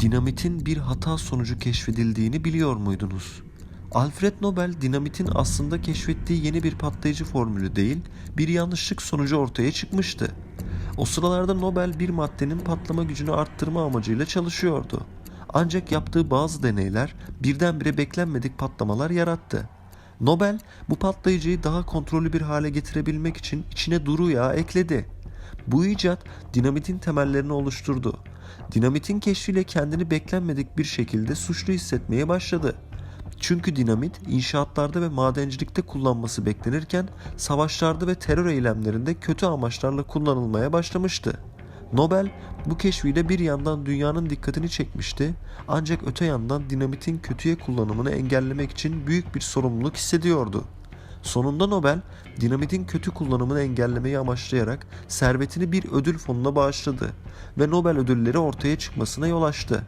dinamitin bir hata sonucu keşfedildiğini biliyor muydunuz? Alfred Nobel dinamitin aslında keşfettiği yeni bir patlayıcı formülü değil, bir yanlışlık sonucu ortaya çıkmıştı. O sıralarda Nobel bir maddenin patlama gücünü arttırma amacıyla çalışıyordu. Ancak yaptığı bazı deneyler birdenbire beklenmedik patlamalar yarattı. Nobel bu patlayıcıyı daha kontrollü bir hale getirebilmek için içine duru yağ ekledi. Bu icat dinamitin temellerini oluşturdu. Dinamitin keşfiyle kendini beklenmedik bir şekilde suçlu hissetmeye başladı. Çünkü dinamit inşaatlarda ve madencilikte kullanması beklenirken savaşlarda ve terör eylemlerinde kötü amaçlarla kullanılmaya başlamıştı. Nobel bu keşfiyle bir yandan dünyanın dikkatini çekmişti ancak öte yandan dinamitin kötüye kullanımını engellemek için büyük bir sorumluluk hissediyordu. Sonunda Nobel dinamitin kötü kullanımını engellemeyi amaçlayarak servetini bir ödül fonuna bağışladı ve Nobel ödülleri ortaya çıkmasına yol açtı.